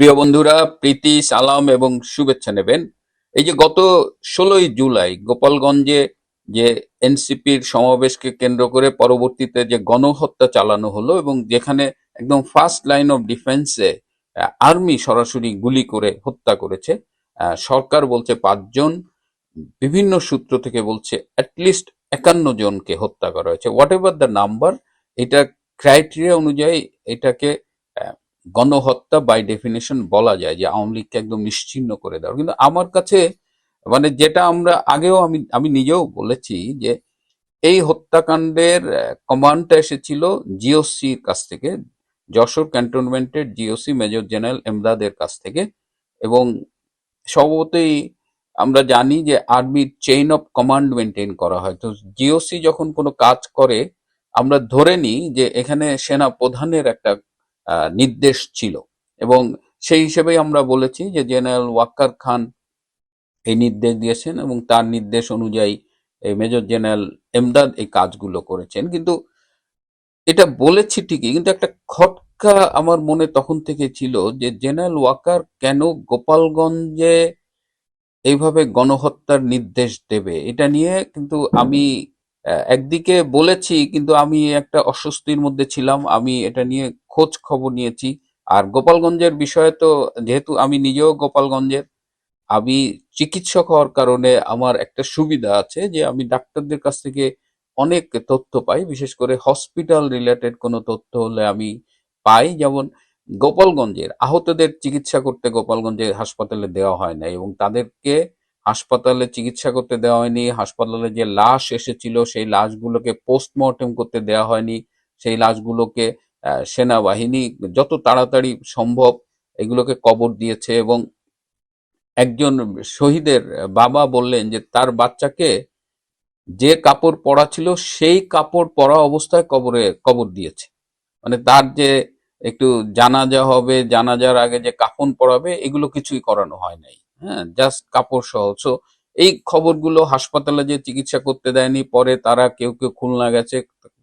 প্রিয় বন্ধুরা, প্রীতি, সালাম এবং শুভেচ্ছা নেবেন। এই যে গত ষোলোই জুলাই গোপালগঞ্জে যে এনসিপির সমাবেশকে কেন্দ্র করে পরবর্তীতে যে গণহত্যা চালানো হলো এবং যেখানে একদম ফার্স্ট লাইন অফ ডিফেন্সে আর্মি সরাসরি গুলি করে হত্যা করেছে সরকার বলছে পাঁচজন, বিভিন্ন সূত্র থেকে বলছে অ্যাটলিস্ট একান্ন জনকে হত্যা করা হয়েছে। হোয়াট এভার দ্য নাম্বার এটা ক্রাইটেরিয়া অনুযায়ী এটাকে গণহত্যা বাই ডেফিনেশন বলা যায় যে আওয়ামী লীগকে একদম নিশ্চিহ্ন করে দেওয়া। কিন্তু আমার কাছে মানে যেটা আমরা আগেও আমি আমি নিজেও বলেছি যে এই হত্যাকাণ্ডের কমান্ডটা এসেছিল জিওসির কাছ থেকে, যশোর ক্যান্টনমেন্টের জিওসি মেজর জেনারেল এমদাদের কাছ থেকে। এবং স্বভাবতই আমরা জানি যে আর্মির চেইন অফ কমান্ড মেনটেন করা হয়। তো জিওসি যখন কোনো কাজ করে, আমরা ধরে নিই যে এখানে সেনা প্রধানের একটা নির্দেশ ছিল। এবং সেই হিসেবেই আমরা বলেছি যে জেনারেল ওয়াক্কার খান এই নির্দেশ দিয়েছেন এবং তার নির্দেশ অনুযায়ী এই মেজর জেনারেল এমদাদ এই কাজগুলো করেছেন। কিন্তু এটা বলেছি ঠিকই, কিন্তু একটা খটকা আমার মনে তখন থেকে ছিল যে জেনারেল ওয়াকার কেন গোপালগঞ্জে এইভাবে গণহত্যার নির্দেশ দেবে? এটা নিয়ে কিন্তু আমি একদিকে বলেছি, কিন্তু আমি একটা অস্বস্তির মধ্যে ছিলাম। আমি এটা নিয়ে খোঁজ খবর নিয়েছি। আর গোপালগঞ্জের বিষয়ে তো যেহেতু আমি নিজেও গোপালগঞ্জের, আমি চিকিৎসক হওয়ার কারণে আমার একটা সুবিধা আছে যে আমি ডাক্তারদের কাছ থেকে অনেক তথ্য পাই। বিশেষ করে হসপিটাল রিলেটেড কোনো তথ্য হলে আমি পাই। যেমন গোপালগঞ্জের আহতদের চিকিৎসা করতে গোপালগঞ্জের হাসপাতালে দেওয়া হয় না এবং তাদেরকে হাসপাতালে চিকিৎসা করতে দেওয়া হয়নি। হাসপাতালে যে লাশ এসেছিল সেই লাশগুলোকে পোস্টমর্টেম করতে দেওয়া হয়নি। সেই লাশগুলোকে সেনাবাহিনী যত তাড়াতাড়ি সম্ভব এগুলোকে কবর দিয়েছে এবং একজন শহীদের বাবা বললেন যে তার বাচ্চাকে যে কাপড় পরা ছিল সেই কাপড় পরা অবস্থায় কবরে, কবর দিয়েছে। মানে তার যে একটু জানাজা হবে, জানাজার আগে যে কাফন পরাবে, এগুলো কিছুই করানো হয় নাই। হ্যাঁ জাস্ট কাপড় সহ। সো এই খবরগুলো হাসপাতালে যে চিকিৎসা করতে দেয়নি, পরে তারা কেউ কেউ খুলনা গেছে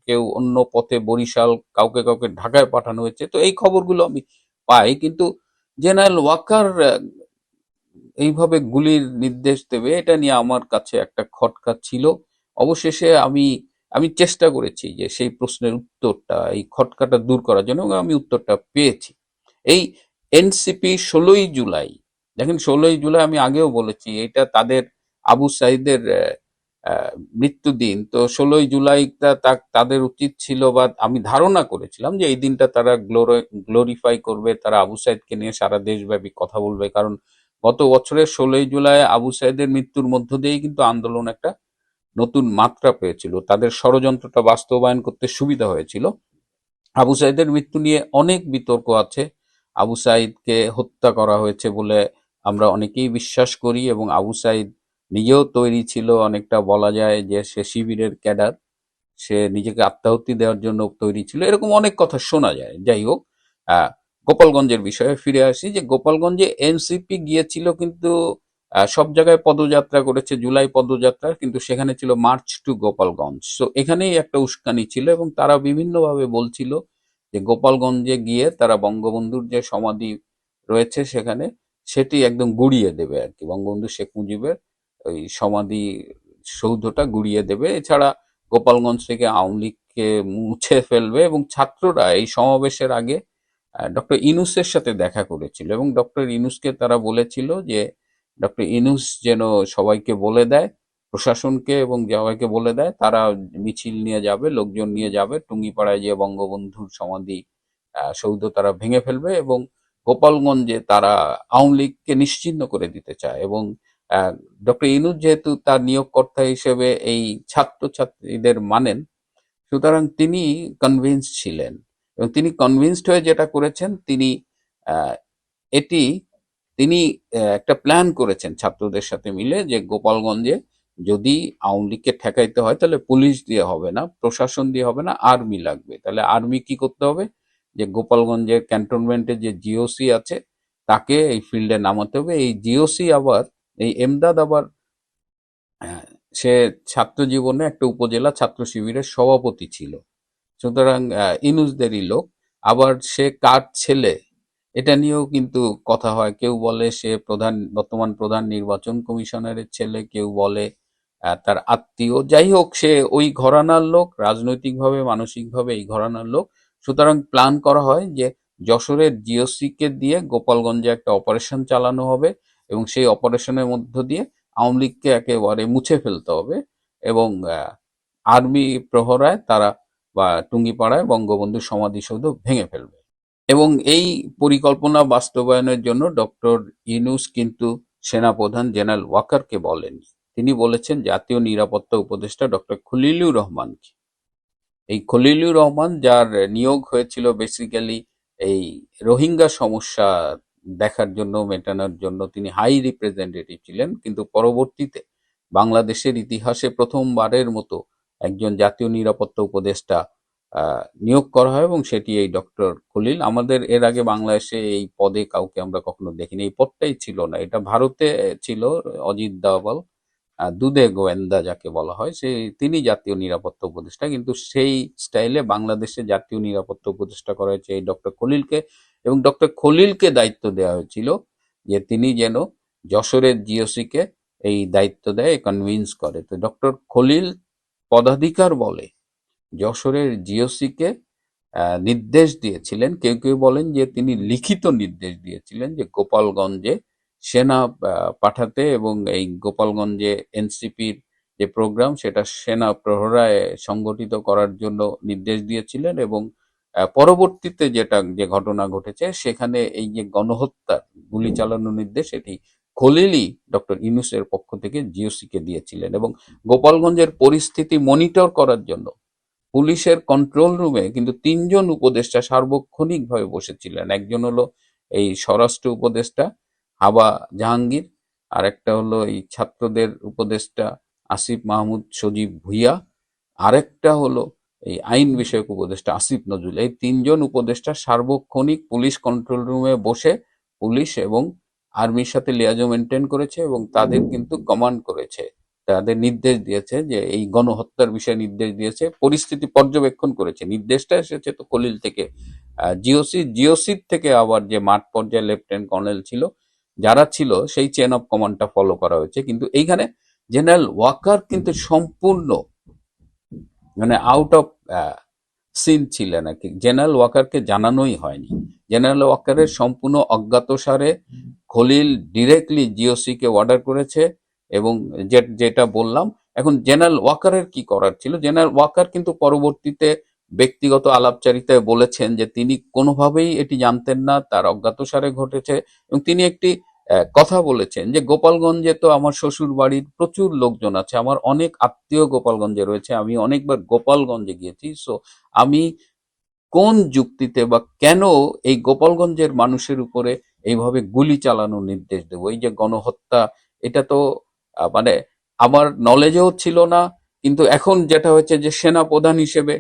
কেউ অন্য পথে বরিশাল কাউকে কাউকে ঢাকায় পাঠানো হয়েছে, তো এই খবরগুলো আমি পাই। কিন্তু জেনারেল ওয়াকার এইভাবে গুলির নির্দেশ দেবে, এটা নিয়ে আমার কাছে একটা খটকা ছিল। অবশেষে আমি আমি চেষ্টা করেছি যে সেই প্রশ্নের উত্তরটা, এই খটকাটা দূর করার জন্য আমি উত্তরটা পেয়েছি। এই এনসিপি ষোলোই জুলাই, দেখেন ষোলোই জুলাই আমি আগেও বলেছি, এটা তাদের আবু সাইদের মৃত্যুদিন তো ষোলোই জুলাইটা তা- তাদের উচিত ছিল বা আমি ধারণা করেছিলাম যে এই দিনটা তারা গ্লোরিফাই করবে, তারা আবু সাইদকে নিয়ে সারা দেশব্যাপী কথা বলবে। কারণ গত বছরের ষোলোই জুলাই আবু সাইদের মৃত্যুর মধ্য দিয়েই কিন্তু আন্দোলন একটা নতুন মাত্রা পেয়েছিল। তাদের ষড়যন্ত্রটা বাস্তবায়ন করতে সুবিধা হয়েছিল। আবু সাইদের মৃত্যু নিয়ে অনেক বিতর্ক আছে। আবু সাইদকে হত্যা করা হয়েছে বলে আমরা অনেকেই বিশ্বাস করি এবং আবু সাইদ নিজেও তৈরি ছিল অনেকটা বলা যায় যে সে শিবিরের ক্যাডার। সে নিজেকে আত্মাহুতি দেওয়ার জন্য তৈরি ছিল। এরকম অনেক কথা শোনা যায়। যাই হোক গোপালগঞ্জের বিষয়ে ফিরে আসি যে গোপালগঞ্জে এনসিপি গিয়েছিল কিন্তু সব জায়গায় পদযাত্রা করেছে, জুলাই পদযাত্রা কিন্তু সেখানে ছিল মার্চ টু গোপালগঞ্জ। তো এখানেই একটা উস্কানি ছিল এবং তারা বিভিন্নভাবে বলছিল যে গোপালগঞ্জে গিয়ে তারা বঙ্গবন্ধুর যে সমাধি রয়েছে সেখানে, সেটি একদম গুড়িয়ে দেবে আর কি। বঙ্গবন্ধু শেখ মুজিবের ওই সমাধি সৌধটা গুড়িয়ে দেবে। এছাড়া গোপালগঞ্জ থেকে আওয়ামী লীগকে মুছে ফেলবে এবং ছাত্ররা এই সমাবেশের আগে ডক্টর ইনুসের সাথে দেখা করেছিল এবং ডক্টর ইনুসকে তারা বলেছিল যে, ডক্টর ইনুস যেন সবাইকে বলে দেয়, প্রশাসনকে এবং সবাইকে বলে দেয়, তারা মিছিল নিয়ে যাবে, লোকজন নিয়ে যাবে, টুঙ্গিপাড়ায় যে বঙ্গবন্ধুর সমাধি সৌধ তারা ভেঙে ফেলবে এবং গোপালগঞ্জে তারা আওয়ামী লীগকে নিশ্চিহ্ন করে দিতে চায় এবং ডক্টর ইনুস যেহেতু তার নিয়োগকর্তা হিসেবে এই ছাত্রছাত্রীদের মানেন, সুতরাং তিনি কনভিন্স ছিলেন। এবং তিনি কনভিন্সড হয়ে যেটা করেছেন, তিনি এটি, তিনি একটা প্ল্যান করেছেন ছাত্রদের সাথে মিলে যে গোপালগঞ্জে যদি আওয়ামী লীগকে ঠেকাইতে হয়, তাহলে পুলিশ দিয়ে হবে না, প্রশাসন দিয়ে হবে না, আর্মি লাগবে। তাহলে আর্মি কি করতে হবে? যে গোপালগঞ্জের ক্যান্টনমেন্টে যে জিওসি আছে, তাকে এই ফিল্ডে নামাতে হবে। এই জিওসি আবার এই এমদাদ আবার সে ছাত্র জীবনে একটা উপজেলা ছাত্র শিবিরের সভাপতি ছিল। সুতরাং আহ, ইনুসদেরই লোক। আবার সে কার ছেলে এটা নিয়েও কিন্তু কথা হয়। কেউ বলে সে প্রধান বর্তমান প্রধান নির্বাচন কমিশনারের ছেলে কেউ বলে তার আত্মীয়। যাই হোক সে ওই ঘরানার লোক রাজনৈতিকভাবে মানসিকভাবে এই ঘরানার লোক। সুতরাং প্ল্যান করা হয় যে যশোরের জিওসি কে দিয়ে গোপালগঞ্জে একটা অপারেশন চালানো হবে। এবং সেই অপারেশনের মধ্য দিয়ে আওয়ামী লীগকে একেবারে মুছে ফেলতে হবে এবং আর্মি প্রহরায় তারা, বা টুঙ্গিপাড়ায় বঙ্গবন্ধু সমাধিসৌধ ভেঙে ফেলবে। এবং এই পরিকল্পনা বাস্তবায়নের জন্য ডক্টর ইনুস কিন্তু সেনাপ্রধান জেনারেল ওয়াকারকে বলেননি। তিনি বলেছেন, জাতীয় নিরাপত্তা উপদেষ্টা ডক্টর খলিলুর রহমানকে। এই খলিলুর রহমান, যার নিয়োগ হয়েছিল বেসিক্যালি এই রোহিঙ্গা সমস্যা দেখার জন্য, মেটানোর জন্য তিনি হাই রিপ্রেজেন্টেটিভ ছিলেন। কিন্তু পরবর্তীতে বাংলাদেশের ইতিহাসে প্রথমবারের মতো একজন জাতীয় নিরাপত্তা উপদেষ্টা নিয়োগ করা হয় এবং সেটি এই ডক্টর খলিল। আমাদের এর আগে বাংলাদেশে এই পদে কাউকে আমরা কখনো দেখিনি। এই পদটাই ছিল না। এটা ভারতে ছিল অজিত দাওয়াল। দুধে গোয়েন্দা যাকে বলা হয়, সে, তিনি জাতীয় নিরাপত্তা উপদেষ্টা। কিন্তু সেই স্টাইলে বাংলাদেশে জাতীয় নিরাপত্তা উপদেষ্টা করা হয়েছে এই ডক্টর খলিলকে। এবং ডক্টর খলিলকে দায়িত্ব দেওয়া হয়েছিল যে তিনি যেন যশোরের জিওসিকে এই দায়িত্ব দেয় কনভিন্স করে। তো ডক্টর খলিল পদাধিকার বলে যশোরের জিওসিকে নির্দেশ দিয়েছিলেন। কেউ কেউ বলেন যে তিনি লিখিত নির্দেশ দিয়েছিলেন যে গোপালগঞ্জে সেনা পাঠাতে এবং এই গোপালগঞ্জে এনসিপির যে প্রোগ্রাম, সেটা সেনা প্রহরায় সংগঠিত করার জন্য নির্দেশ দিয়েছিলেন এবং পরবর্তীতে যেটা, যে ঘটনা ঘটেছে, সেখানে এই যে গণহত্যা গুলি চালানোর নির্দেশ এটি খলিলই ডক্টর ইউনুসের পক্ষ থেকে জিওসিকে দিয়েছিলেন এবং গোপালগঞ্জের পরিস্থিতি মনিটর করার জন্য পুলিশের কন্ট্রোল রুমে কিন্তু তিনজন উপদেষ্টা সার্বক্ষণিকভাবে বসেছিলেন। একজন হলো এই স্বরাষ্ট্র উপদেষ্টা হাবা জাহাঙ্গীর আর একটা হলো এই ছাত্রদের উপদেষ্টা আসিফ মাহমুদ সজীব ভুইয়া, আরেকটা হলো এই আইন বিষয়ক উপদেষ্টা আসিফ নজরুল। এই তিনজন উপদেষ্টা সার্বক্ষণিক পুলিশ কন্ট্রোল রুমে বসে পুলিশ এবং আর্মির সাথে লিয়াজো মেনটেন করেছে এবং তাদের কিন্তু কমান্ড করেছে। তাদের নির্দেশ দিয়েছে যে এই গণহত্যার বিষয়ে নির্দেশ দিয়েছে, পরিস্থিতি পর্যবেক্ষণ করেছে। নির্দেশটা এসেছে তো কলিল থেকে। জিওসি, জিওসির থেকে আবার যে মাঠ পর্যায়ে লেফটেন্যান্ট কর্নেল ছিল যারা ছিল সেই চেন অফ কমান্ডটা ফলো করা হয়েছে। কিন্তু এইখানে জেনারেল ওয়াকার কিন্তু সম্পূর্ণ মানে আউট অফ সিন ছিলেন আর কি। জেনারেল ওয়াকারকে জানানোই হয়নি। জেনারেল ওয়াকারের সম্পূর্ণ অজ্ঞাতসারে খলিল ডিরেক্টলি জিওসি কে অর্ডার করেছে এবং যেটা বললাম এখন জেনারেল ওয়াকারের কি করার ছিল? জেনারেল ওয়াকার কিন্তু পরবর্তীতে ব্যক্তিগত আলাপচারিতায় বলেছেন যে তিনি কোনোভাবেই এটি জানতেন না, তার অজ্ঞাতসারে ঘটেছে এবং তিনি একটি কথা বলেছেন যে গোপালগঞ্জে তো আমার শ্বশুর বাড়ির প্রচুর লোকজন আছে, আমার অনেক আত্মীয় গোপালগঞ্জে রয়েছে, আমি অনেকবার গোপালগঞ্জে গিয়েছি, সো আমি কোন যুক্তিতে বা কেন এই গোপালগঞ্জের মানুষের উপরে এইভাবে গুলি চালানোর নির্দেশ দেব? এই যে গণহত্যা, এটা তো মানে আমার নলেজেও ছিল না, কিন্তু এখন যেটা হয়েছে যে সেনা প্রধান হিসেবে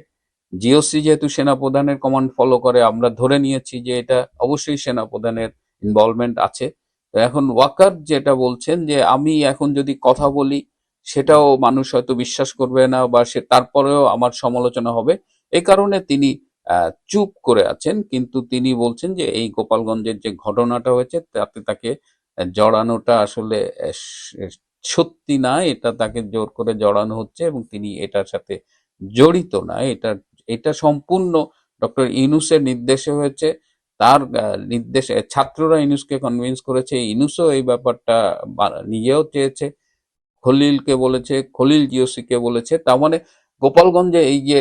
জিওসি যেহেতু সেনা প্রধানের কমান্ড ফলো করে, আমরা ধরে নিয়েছি যে এটা অবশ্যই সেনা প্রধানের ইনভলভমেন্ট আছে। তো এখন ওয়াকার যেটা বলছেন যে, আমি এখন যদি কথা বলি, সেটাও মানুষ হয়তো বিশ্বাস করবে না বা সে তারপরেও আমার সমালোচনা হবে। এই কারণে তিনি চুপ করে আছেন। কিন্তু তিনি বলছেন যে, এই গোপালগঞ্জের যে ঘটনাটা হয়েছে, তাতে তাকে জড়ানোটা আসলে সত্যি না, এটা তাকে জোর করে জড়ানো হচ্ছে এবং তিনি এটার সাথে জড়িত না। এটা এটা সম্পূর্ণ ডক্টর ইউনুসের নির্দেশে হয়েছে। তার নির্দেশে ছাত্ররা ইউনুসকে কনভিন্স করেছে। ইউনুসও এই ব্যাপারটা নিজেও চেয়েছে। খলিলকে বলেছে, খলিল জিওসিকে বলেছে। তার মানে গোপালগঞ্জে এই যে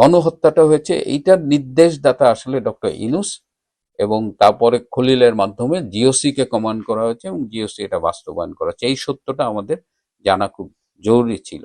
গণহত্যাটা হয়েছে, এইটার নির্দেশদাতা আসলে ডক্টর ইনুস এবং তারপরে খলিলের মাধ্যমে জিওসি কে কমান্ড করা হয়েছে এবং জিওসি এটা বাস্তবায়ন করা হচ্ছে এই সত্যটা আমাদের জানা খুব জরুরি ছিল।